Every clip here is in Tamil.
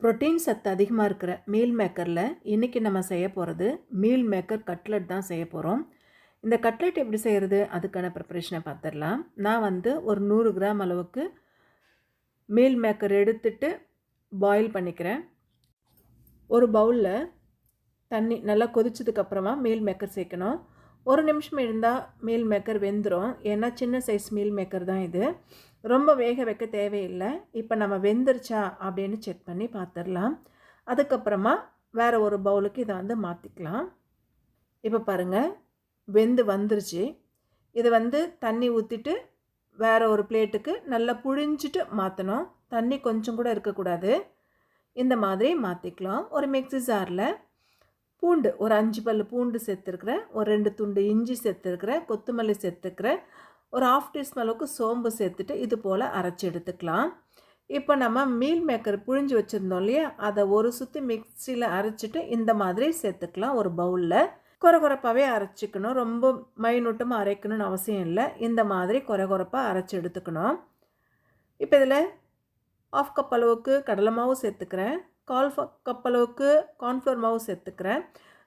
புரோட்டீன் சத்து அதிகமாக இருக்கிற மீல் மேக்கரில் இன்றைக்கி நம்ம செய்ய போகிறது மீல் மேக்கர் கட்லெட் தான் செய்ய போகிறோம் இந்த கட்லெட் எப்படி செய்கிறது அதுக்கான ப்ரிப்பரேஷனை பார்த்துடலாம் நான் வந்து ஒரு நூறு கிராம் அளவுக்கு மீல் மேக்கர் எடுத்துட்டு பாயில் பண்ணிக்கிறேன். ஒரு பவுலில் தண்ணி நல்லா கொதிச்சதுக்கப்புறமா மீல் மேக்கர் சேர்க்கணும். ஒரு நிமிஷம் இருந்தால் மீல் மேக்கர் வெந்துடும் ஏன்னா சின்ன சைஸ் மீல் மேக்கர் தான் இது. ரொம்ப வேக வைக்க தேவையில்லை. இப்போ நம்ம வெந்துருச்சா அப்படின்னு செக் பண்ணி பார்த்துடலாம் அதுக்கப்புறமா வேறு ஒரு பவுலுக்கு இதை வந்து மாற்றிக்கலாம் இப்போ பாருங்கள் வெந்து வந்துருச்சு. இதை வந்து தண்ணி ஊற்றிட்டு வேறு ஒரு பிளேட்டுக்கு நல்லா புழிஞ்சிட்டு மாற்றணும் தண்ணி கொஞ்சம் கூட இருக்கக்கூடாது. இந்த மாதிரி மாற்றிக்கலாம் ஒரு மிக்சி ஜாரில் பூண்டு ஒரு அஞ்சு பல் பூண்டு சேர்த்துருக்குறேன் ஒரு ரெண்டு துண்டு இஞ்சி சேர்த்துருக்குறேன் கொத்தமல்லி சேர்த்துக்கிறேன் ஒரு ஆஃப் டீஸ்பூன் அளவுக்கு சோம்பு சேர்த்துட்டு இது போல் அரைச்சி எடுத்துக்கலாம். இப்போ நம்ம மீல் மேக்கர் புழிஞ்சு வச்சுருந்தோம் இல்லையா? அதை ஒரு சுற்றி மிக்சியில் அரைச்சிட்டு இந்த மாதிரி சேர்த்துக்கலாம் ஒரு பவுலில் குறை குறைப்பாகவே அரைச்சிக்கணும். ரொம்ப மைனூட்டமாக அரைக்கணும்னு அவசியம் இல்லை. இந்த மாதிரி குறை குறைப்பாக அரைச்சி எடுத்துக்கணும். இப்போ இதில் ஆஃப் கப் அளவுக்கு கடலை மாவு சேர்த்துக்கிறேன். கால் கப் அளவுக்கு கார்ன்ஃப்ளவர் மாவு சேர்த்துக்கிறேன்.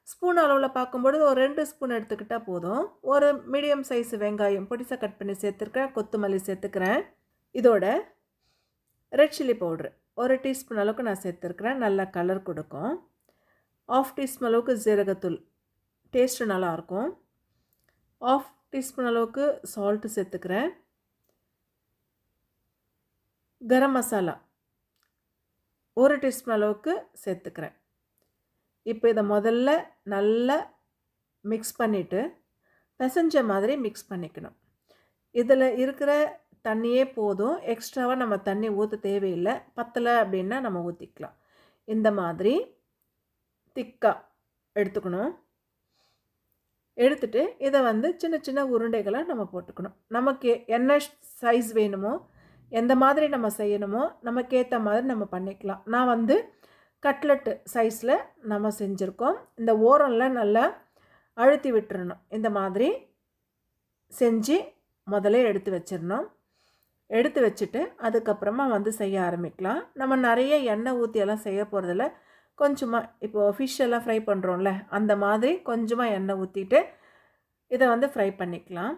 ஸ்பூன் அளவில் பார்க்கும்பொழுது ஒரு ரெண்டு ஸ்பூன் எடுத்துக்கிட்டால் போதும். ஒரு மீடியம் சைஸ் வெங்காயம் பொடிசாக கட் பண்ணி சேர்த்துருக்கேன். கொத்தமல்லி சேர்த்துக்கிறேன். இதோட ரெட் சில்லி பவுட்ரு. ஒரு டீஸ்பூன் அளவுக்கு நான் சேர்த்துருக்குறேன். நல்லா கலர் கொடுக்கும். ஆஃப் டீஸ்பூன் அளவுக்கு ஜீரகத்தூள். டேஸ்ட்டு நல்லாயிருக்கும். ஆஃப் டீஸ்பூன் அளவுக்கு சால்ட்டு சேர்த்துக்கிறேன். கரம் மசாலா. ஒரு டீஸ்பூன் அளவுக்கு சேர்த்துக்கிறேன். இப்போ இதை முதல்ல நல்லா மிக்ஸ் பண்ணிவிட்டு பிசைஞ்ச மாதிரி மிக்ஸ் பண்ணிக்கணும். இதில் இருக்கிற தண்ணியே போதும். எக்ஸ்ட்ராவாக நம்ம தண்ணி ஊற்ற தேவையில்லை. பத்தலை அப்படின்னா நம்ம ஊற்றிக்கலாம் இந்த மாதிரி திக்காக எடுத்துக்கணும். எடுத்துட்டு இதை வந்து சின்ன சின்ன உருண்டைகளை நம்ம போட்டுக்கணும். நமக்கு என்ன சைஸ் வேணுமோ எந்த மாதிரி நம்ம செய்யணுமோ நமக்கு ஏற்ற மாதிரி நம்ம பண்ணிக்கலாம். நான் வந்து கட்லெட்டு சைஸில் நம்ம செஞ்சுருக்கோம். இந்த ஓரம்லாம் நல்லா அழுத்தி விட்டுறணும். இந்த மாதிரி செஞ்சு முதல்ல எடுத்து வச்சிடணும். எடுத்து வச்சுட்டு அதுக்கப்புறமா வந்து செய்ய ஆரம்பிக்கலாம். நம்ம நிறைய எண்ணெய் ஊற்றியெல்லாம் செய்ய போகிறதில்ல கொஞ்சமாக இப்போது ஃபிஷ் எல்லாம் ஃப்ரை பண்ணுறோம்ல அந்த மாதிரி கொஞ்சமாக எண்ணெய் ஊற்றிட்டு இதை வந்து ஃப்ரை பண்ணிக்கலாம்.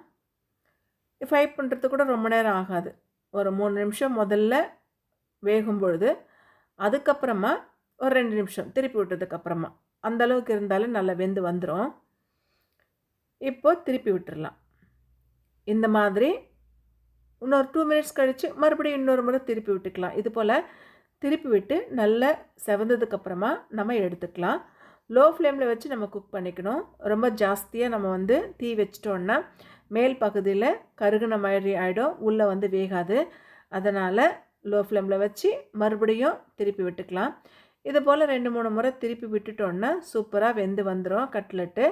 ஃப்ரை பண்ணுறது கூட ரொம்ப நேரம் ஆகாது. ஒரு மூணு நிமிஷம் முதல்ல வேகும் பொழுது அதுக்கப்புறமா ஒரு ரெண்டு நிமிஷம் திருப்பி விட்டதுக்கப்புறமா அந்தளவுக்கு இருந்தாலும் நல்லா வெந்து வந்துடும் இப்போது திருப்பி விட்டுடலாம் இந்த மாதிரி இன்னொரு டூ மினிட்ஸ் கழித்து மறுபடியும் இன்னொரு முறை திருப்பி விட்டுக்கலாம். இது போல் திருப்பி விட்டு நல்லா செவந்ததுக்கப்புறமா நம்ம எடுத்துக்கலாம். லோ ஃப்ளேமில் வச்சு நம்ம குக் பண்ணிக்கணும். ரொம்ப ஜாஸ்தியாக நம்ம வந்து தீ வச்சிட்டோன்னா மேல் பகுதியில் கருகுன மாதிரி ஆகிடும் உள்ளே வந்து வேகாது. அதனால் லோ ஃப்ளேமில் வச்சு மறுபடியும் திருப்பி விட்டுக்கலாம். இது போல் ரெண்டு மூணு முறை திருப்பி விட்டுட்டோன்னா சூப்பராக வெந்து வந்துடும் கட்லெட்டு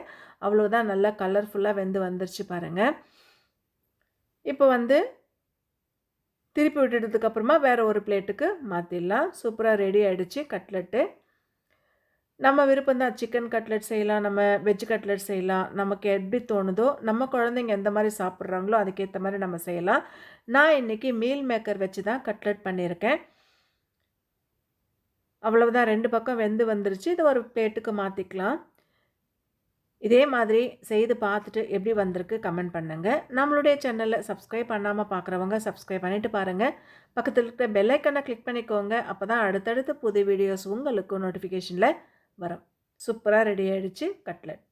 அவ்வளோதான் நல்லா கலர்ஃபுல்லாக வெந்து வந்துருச்சு பாருங்கள் இப்போ வந்து திருப்பி விட்டுட்டதுக்கப்புறமா வேறு ஒரு பிளேட்டுக்கு மாற்றிடலாம் சூப்பராக ரெடி ஆகிடுச்சு கட்லெட்டு நம்ம விருப்பம் தான் சிக்கன் கட்லெட் செய்யலாம் நம்ம வெஜ் கட்லெட் செய்யலாம். நமக்கு எப்படி தோணுதோ நம்ம குழந்தைங்க எந்த மாதிரி சாப்பிட்றாங்களோ அதுக்கேற்ற மாதிரி நம்ம செய்யலாம். நான் இன்றைக்கி மீல் மேக்கர் வச்சு தான் கட்லெட் பண்ணியிருக்கேன். அவ்வளவுதான். ரெண்டு பக்கம் வெந்து வந்துருச்சு. இதை ஒரு பிளேட்டுக்கு மாற்றிக்கலாம் இதே மாதிரி செய்து பார்த்துட்டு எப்படி வந்திருக்கு கமெண்ட் பண்ணுங்கள் நம்மளுடைய சேனலில் சப்ஸ்கிரைப் பண்ணாமல் பார்க்குறவங்க சப்ஸ்கிரைப் பண்ணிவிட்டு பாருங்கள் பக்கத்தில் இருக்கிற பெல்லைக்கனை கிளிக் பண்ணிக்கோங்க. அப்போ தான் அடுத்தடுத்த புது வீடியோஸ் உங்களுக்கு நோட்டிஃபிகேஷனில் வரும். சூப்பராக ரெடி ஆகிடுச்சு கட்லெட்